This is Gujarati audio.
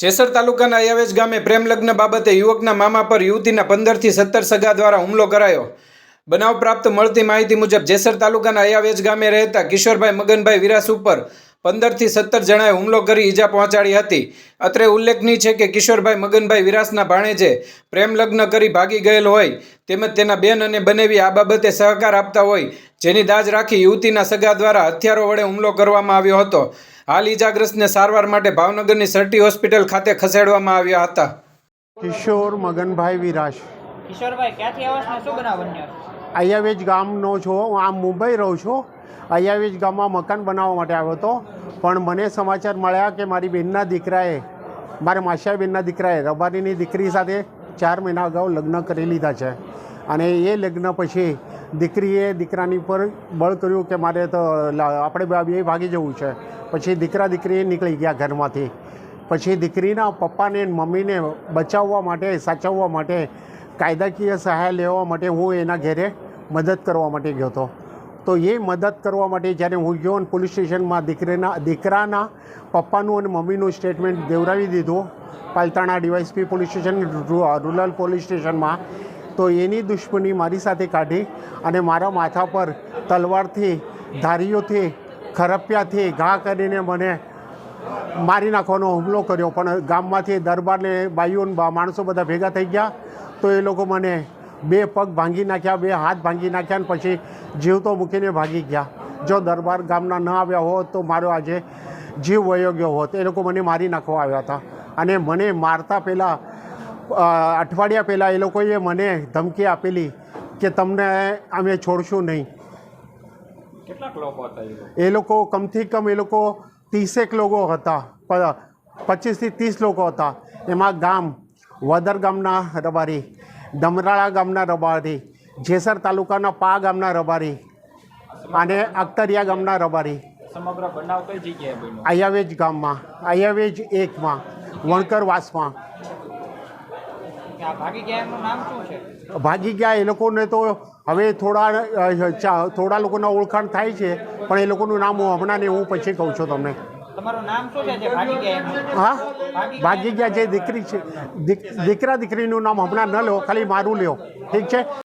જેસર તાલુકાના અયાવેજ ગામે પ્રેમ લગ્ન બાબતે યુવકના મામા પર યુવતીના પંદરથી સત્તર સગા દ્વારા હુમલો કરાયો. બનાવ પ્રાપ્ત મળતી માહિતી મુજબ જેસર તાલુકાના અયાવેજ ગામે રહેતા કિશોરભાઈ મગનભાઈ વિરાસ ઉપર પંદરથી સત્તર જણાએ હુમલો કરી ઈજા પહોંચાડી હતી. અત્રે ઉલ્લેખનીય છે કે કિશોરભાઈ મગનભાઈ વિરાસના ભાણેજે પ્રેમ લગ્ન કરી ભાગી ગયેલ હોય તેમજ તેના બેન અને બનેવી આ બાબતે સહકાર આપતા હોય જેની દાજ રાખી યુવતીના સગા દ્વારા હથિયારો વડે હુમલો કરવામાં આવ્યો હતો. હાલ ઈજાગ્રસ્તને સારવાર માટે ભાવનગરની સરટી હોસ્પિટલ ખાતે ખસેડવામાં આવ્યા હતા. કિશોર મગનભાઈ વિરાસ. કિશોરભાઈ ક્યાંથી આવો છો? શું બનાવ બન્યો? અયાવેજ ગામનો છો, હું આમ મુંબઈ રહું છું. અયાવેજ ગામમાં મકાન બનાવવા માટે આવ્યો હતો. પણ મને સમાચાર મળ્યા કે મારી બહેનના દીકરાએ, મારા માસિયા બેનના દીકરાએ, રબારીની દીકરી સાથે ચાર મહિના અગાઉ લગ્ન કરી લીધા છે. અને એ લગ્ન પછી દીકરીએ દીકરાની પર બળ કર્યું કે મારે તો આપણે બે ભાગી જવું છે. પછી દીકરા દીકરી નીકળી ગયા ઘરમાંથી. પછી દીકરીના પપ્પાને મમ્મીને બચાવવા માટે, સાચવવા માટે કાયદાકીય સહાય લેવા માટે હું એના ઘેરે મદદ કરવા માટે ગયો હતો. તો એ મદદ કરવા માટે જ્યારે હું ગયો અને પોલીસ સ્ટેશનમાં દીકરીના, દીકરાના પપ્પાનું અને મમ્મીનું સ્ટેટમેન્ટ દેવરાવી દીધું, Palitana DYSP police station rural police સ્ટેશનમાં, તો એની દુશ્મની મારી સાથે કાઢી અને મારા માથા પર તલવારથી, ધારીઓથી, ખરપિયાથી ઘા કરીને મને મારી નાખવાનો હુમલો કર્યો પણ ગામમાંથી દરબારને બાઈઓને માણસો બધા ભેગા થઈ ગયા તો એ લોકો મને બે પગ ભાંગી નાખ્યા બે હાથ ભાંગી નાખ્યા અને પછી જીવતો મૂકીને ભાગી ગયા. જો દરબાર ગામના ન આવ્યા હોત તો મારો આજે જીવ વયો ગયો હોત. એ લોકો મને મારી નાખવા આવ્યા હતા. અને મને મારતા પહેલાં અઠવાડિયા પહેલાં એ લોકોએ મને ધમકી આપેલી કે તમને અમે છોડશું નહીં. કેટલાક લોકો હતા એ લોકો કમથી કમ એ લોકો ત્રીસેક લોકો હતા પચીસથી ત્રીસ લોકો હતા એમાં ગામ વદર ગામના રબારી દમરાળા ગામના રબારી જેસર તાલુકાના પા ગામના રબારી અને અખ્તરિયા ગામના રબારી સમગ્ર બનાવ કઈ જગ્યાએ અયાવેજ ગામમાં અયાવેજ એકમાં વણકરવાસમાં ભાગી ગયા એ લોકોને તો હવે થોડા થોડા લોકોના ઓળખાણ થાય છે પણ એ લોકોનું નામ હું હમણાં ને હું પછી કહું છું તમને. હા? ભાગી ગયા? જે દીકરી છે દીક- દીકરા દીકરીનું નામ હમણાં ન લો ખાલી મારું લ્યો. ઠીક છે?